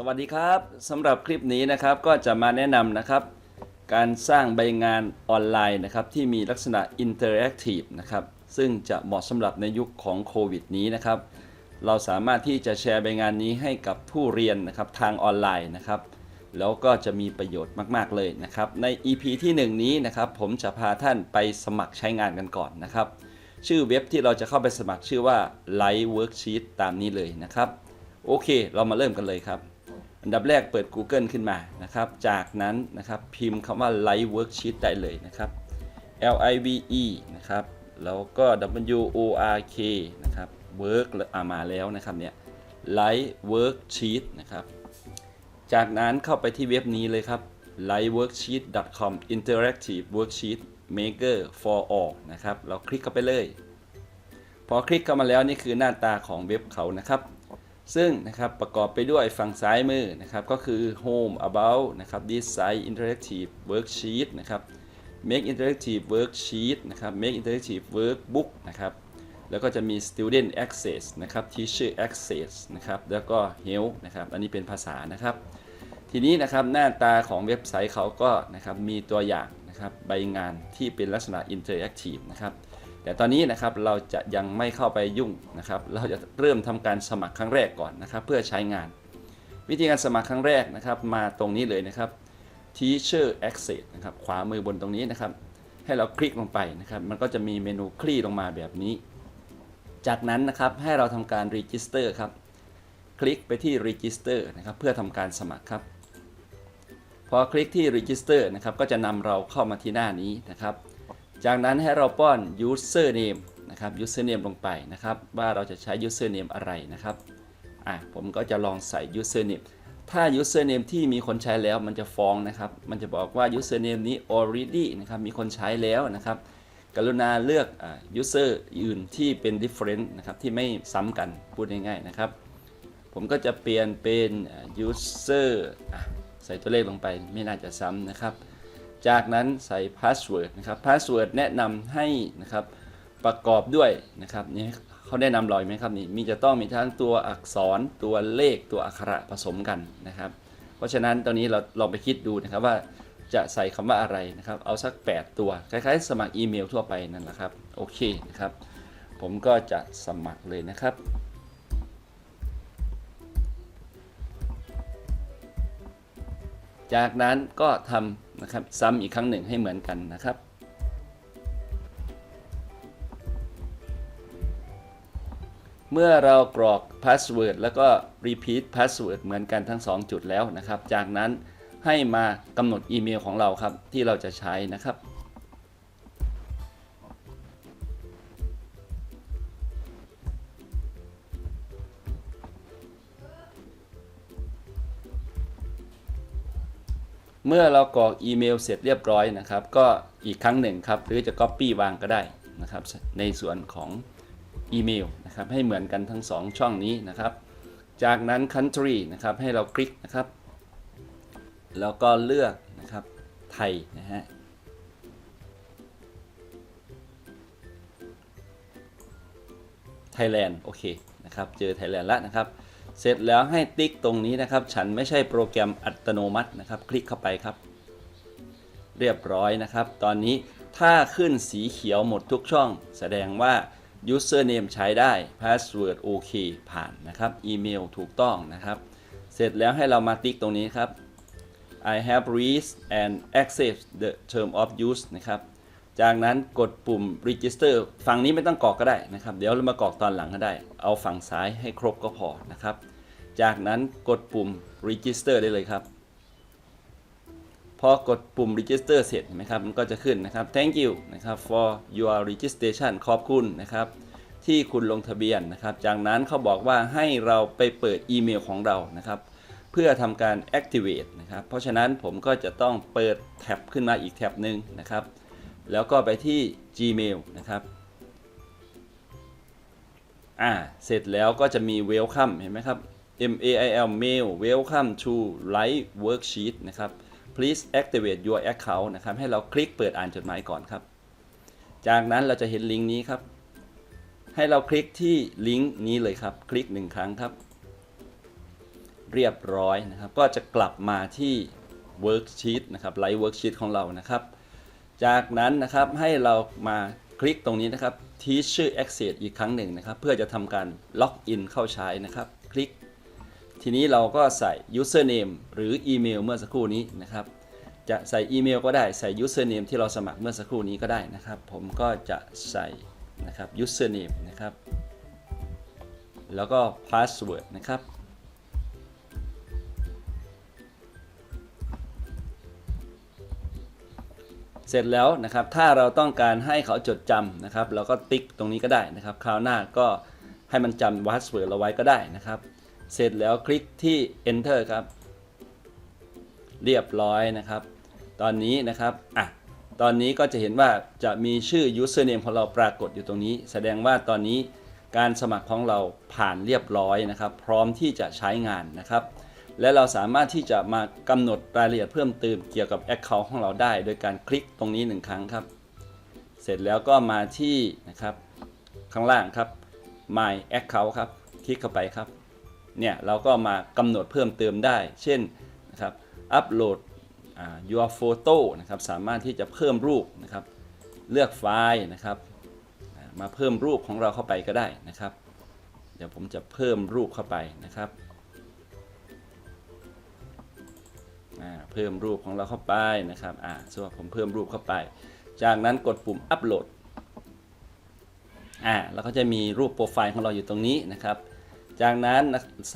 สวัสดีครับสำหรับคลิปนี้นะครับก็จะมาแนะนำนะครับ การสร้างใบงานออนไลน์นะครับที่มีลักษณะอินเตอร์แอคทีฟนะครับซึ่งจะเหมาะสำหรับในยุคของโควิดนี้นะครับ เราสามารถที่จะแชร์ใบงานนี้ให้กับผู้เรียนนะครับทางออนไลน์นะครับ แล้วก็จะมีประโยชน์มากๆเลยนะครับ ใน EP ที่ 1 นี้นะครับผมจะพาท่านไปสมัครใช้งานกันก่อนนะครับ ชื่อเว็บที่เราจะเข้าไปสมัครชื่อว่า Live Worksheet ตามนี้เลยนะครับ โอเค เรามาเริ่มกันเลยครับ อันดับแรกเปิด Google ขึ้นมานะครับ จากนั้นนะครับพิมพ์คำว่า Live Worksheet ได้เลยนะครับ L I V E นะครับ แล้วก็ W O R K นะครับ Work อ่ามาแล้วนะครับเนี่ย Live Worksheet นะครับ จากนั้นเข้าไปที่เว็บนี้เลยครับ liveworksheet.com interactive worksheet maker for all นะครับ เราคลิกเข้าไปเลย พอคลิกเข้ามาแล้วนี่คือหน้าตาของเว็บเขานะครับ ซึ่งนะครับประกอบไปด้วยฝั่งซ้ายมือนะครับก็คือ home about นะครับ design interactive worksheet นะครับ make interactive worksheet นะครับ make interactive workbook นะครับแล้วก็จะมี student access นะครับ teacher access นะครับแล้วก็ help นะครับอันนี้เป็นภาษานะครับ ทีนี้นะครับหน้าตาของเว็บไซต์เขาก็นะครับมีตัวอย่างนะครับใบงานที่เป็นลักษณะ interactive นะครับ แต่ตอนนี้นะครับเราจะยังไม่เข้าไปยุ่งนะครับ เราจะเริ่มทำการสมัครครั้งแรกก่อนนะครับ เพื่อใช้งาน วิธีการสมัครครั้งแรกนะครับ มาตรงนี้เลยนะครับ teacher access นะครับขวามือบนตรงนี้นะครับ ให้เราคลิกลงไปนะครับ มันก็จะมีเมนูคลี่ลงมาแบบนี้ จากนั้นนะครับให้เราทำการ register ครับ คลิกไปที่ register นะครับเพื่อทำการสมัครครับ พอคลิกที่ register นะครับก็จะนำเราเข้ามาที่หน้านี้นะครับ จากนั้นให้เราป้อน username นะครับ username ลงไปนะครับ ว่าเราจะใช้ username อะไรนะครับอะผมก็จะลองใส่ username ถ้า username ที่มีคนใช้แล้วมันจะฟ้องนะครับ มันจะบอกว่า username นี้ already นะครับมีคนใช้แล้วนะครับ กรุณาเลือกอ user อื่นที่เป็น different นะครับที่ไม่ซ้ำกันพูดง่ายๆนะครับ ผมก็จะเปลี่ยนเป็น user ใส่ตัวเลขลงไปไม่น่าจะซ้ำนะครับ จากนั้นใส่ password นะครับ password แนะนำให้นะครับประกอบด้วยนะครับนี่เขาแนะนำลอยไหมครับนี่มีจะต้องมีทั้งตัวอักษรตัวเลขตัวอักขระผสมกันนะครับ เพราะฉะนั้นตอนนี้เราลองไปคิดดูนะครับว่าจะใส่คำว่าอะไรนะครับ เอาสัก 8 ตัวคล้ายๆ สมัครอีเมลทั่วไปนั่นแหละครับโอเคนะครับผมก็จะสมัครเลยนะครับ จากนั้นก็ทำนะครับซ้ำอีกครั้งหนึ่งให้เหมือนกันนะครับ เมื่อเรากรอก password แล้วก็ repeat password เหมือนกันทั้ง 2 จุดแล้วนะครับ จากนั้นให้มากำหนดอีเมลของเราครับที่เราจะใช้นะครับ เมื่อเรากรอกอีเมลเสร็จเรียบร้อยนะครับ ก็อีกครั้งหนึ่งครับ หรือจะ Copy วางก็ได้นะครับ ในส่วนของอีเมลนะครับ ให้เหมือนกันทั้ง 2 ช่องนี้นะครับ จากนั้น Country นะครับ ให้เราคลิกนะครับ แล้วก็เลือกนะครับ ไทยนะฮะไทยแลนด์โอเคนะครับ เจอไทยแลนด์แล้วนะครับ เสร็จแล้วให้ติ๊กตรงนี้นะครับ ฉันไม่ใช่โปรแกรมอัตโนมัตินะครับ คลิกเข้าไปครับ เรียบร้อยนะครับ ตอนนี้ถ้าขึ้นสีเขียวหมดทุกช่อง แสดงว่า username ใช้ได้ password โอเคผ่านนะครับ อีเมลถูกต้องนะครับ เสร็จแล้วให้เรามาติ๊กตรงนี้ครับ I have read and access the term of use นะครับ จากนั้นกดปุ่ม register ฝั่งนี้ไม่ต้องกรอกก็ได้นะครับ เดี๋ยวเรามากรอกตอนหลังก็ได้ เอาฝั่งซ้ายให้ครบก็พอนะครับ จากนั้นกดปุ่ม register ได้เลยครับ พอกดปุ่ม register เสร็จนไหมครับมันก็จะขึ้นนะครับ thank you นะครับ for your registration ขอบคุณนะครับ ที่คุณลงทะเบียนนะครับ จากนั้นเขาบอกว่าให้เราไปเปิดอีเมลของเรานะครับเพื่อทำการ activate นะครับ เพราะฉะนั้นผมก็จะต้องเปิดแท็บขึ้นมาอีกแท็บหนึ่งนะครับ แล้วก็ไปที่ Gmail นะครับอ่าเสร็จแล้วก็จะมี welcome เห็นไหมครับ M A I L mail welcome to live worksheet นะครับ please activate your account นะครับ ให้เราคลิกเปิดอ่านจดหมายก่อนครับ จากนั้นเราจะเห็นลิงก์นี้ครับ ให้เราคลิกที่ลิงก์นี้เลยครับ คลิกหนึ่งครั้งครับ เรียบร้อยนะครับ ก็จะกลับมาที่ worksheet นะครับ live worksheet ของเรานะครับ จากนั้นนะครับให้เรามาคลิกตรงนี้นะครับ teacher access อีกครั้งหนึ่งนะครับ เพื่อจะทำการล็อกอินเข้าใช้นะครับ คลิก ทีนี้เราก็ใส่ username หรืออีเมลเมื่อสักครู่นี้นะครับ จะใส่อีเมลก็ได้ใส่ username ที่เราสมัครเมื่อสักครู่นี้ก็ได้นะครับ ผมก็จะใส่นะครับ username นะครับ แล้วก็ password นะครับ เสร็จแล้วนะครับถ้าเราต้องการให้เขาจดจำนะครับ เราก็ติ๊กตรงนี้ก็ได้นะครับ คราวหน้าก็ให้มันจำ password เราไว้ก็ได้นะครับ เสร็จแล้วคลิกที่ enter ครับ เรียบร้อยนะครับ ตอนนี้นะครับอะตอนนี้ก็จะเห็นว่าจะมีชื่อ username ของเราปรากฏอยู่ตรงนี้ แสดงว่าตอนนี้การสมัครของเราผ่านเรียบร้อยนะครับ พร้อมที่จะใช้งานนะครับ และเราสามารถที่จะมากำหนดรายละเอียดเพิ่มเติมเกี่ยวกับ Account ของเราได้ โดยการคลิกตรงนี้หนึ่งครั้งครับ เสร็จแล้วก็มาที่นะครับข้างล่างครับ My Account ครับ คลิกเข้าไปครับ เนี่ยเราก็มากำหนดเพิ่มเติมได้ เช่นนะครับอัปโหลด your photo นะครับสามารถที่จะเพิ่มรูปนะครับ เลือกไฟล์นะครับ มาเพิ่มรูปของเราเข้าไปก็ได้นะครับ เดี๋ยวผมจะเพิ่มรูปเข้าไปนะครับ พิ่มรูปของเราเข้าไปนะครับอ่าสมมติว่าผมเพิ่มรูปเข้าไป จากนั้นกดปุ่มอัปโหลดอ่าแล้วก็จะมีรูปโปรไฟล์ของเราอยู่ตรงนี้นะครับ จากนั้น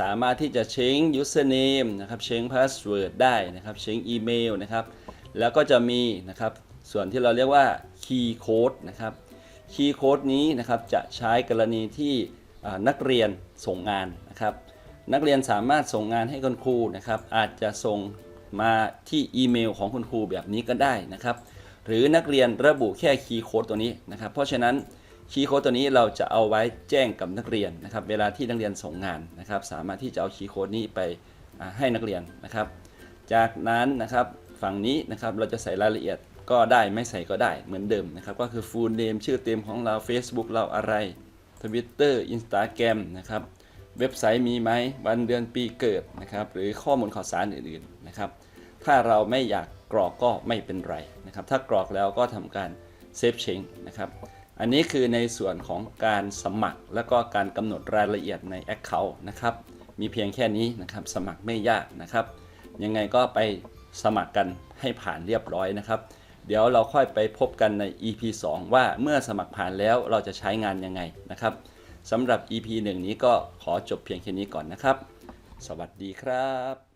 สามารถที่จะเช็ง username นะครับเช็ง password ได้นะครับเช็งอีเมลนะครับแล้วก็จะมีนะครับส่วนที่เราเรียกว่า key code นะครับ key code นี้นะครับจะใช้กรณีที่นักเรียนส่งงานนะครับ นักเรียนสามารถส่งงานให้คุณครูนะครับ อาจจะส่ง มาที่อีเมลของคุณครูแบบนี้ก็ได้นะครับ หรือนักเรียนระบุแค่คีย์โค้ดตัวนี้นะครับ เพราะฉะนั้นคีย์โค้ดตัวนี้เราจะเอาไว้แจ้งกับนักเรียนนะครับ เวลาที่นักเรียนส่งงานนะครับ สามารถที่จะเอาคีย์โค้ดนี้ไปให้นักเรียนนะครับ จากนั้นนะครับฝั่งนี้นะครับเราจะใส่รายละเอียดก็ได้ไม่ใส่ก็ได้เหมือนเดิมนะครับ ก็คือ full name ชื่อเต็มของเรา Facebook เราอะไร Twitter Instagram นะครับ เว็บไซต์มีไหมวันเดือนปีเกิดนะครับ หรือข้อมูลข่าวสารอื่นๆนะครับ ถ้าเราไม่อยากกรอกก็ไม่เป็นไรนะครับ ถ้ากรอกแล้วก็ทำการเซฟเชงนะครับ อันนี้คือในส่วนของการสมัครและก็การกำหนดรายละเอียดใน Account นะครับ มีเพียงแค่นี้นะครับ สมัครไม่ยากนะครับ ยังไงก็ไปสมัครกันให้ผ่านเรียบร้อยนะครับ เดี๋ยวเราค่อยไปพบกันใน EP 2 ว่าเมื่อสมัครผ่านแล้วเราจะใช้งานยังไงนะครับ สำหรับ EP 1 นี้ก็ขอจบเพียงแค่นี้ก่อนนะครับ สวัสดีครับ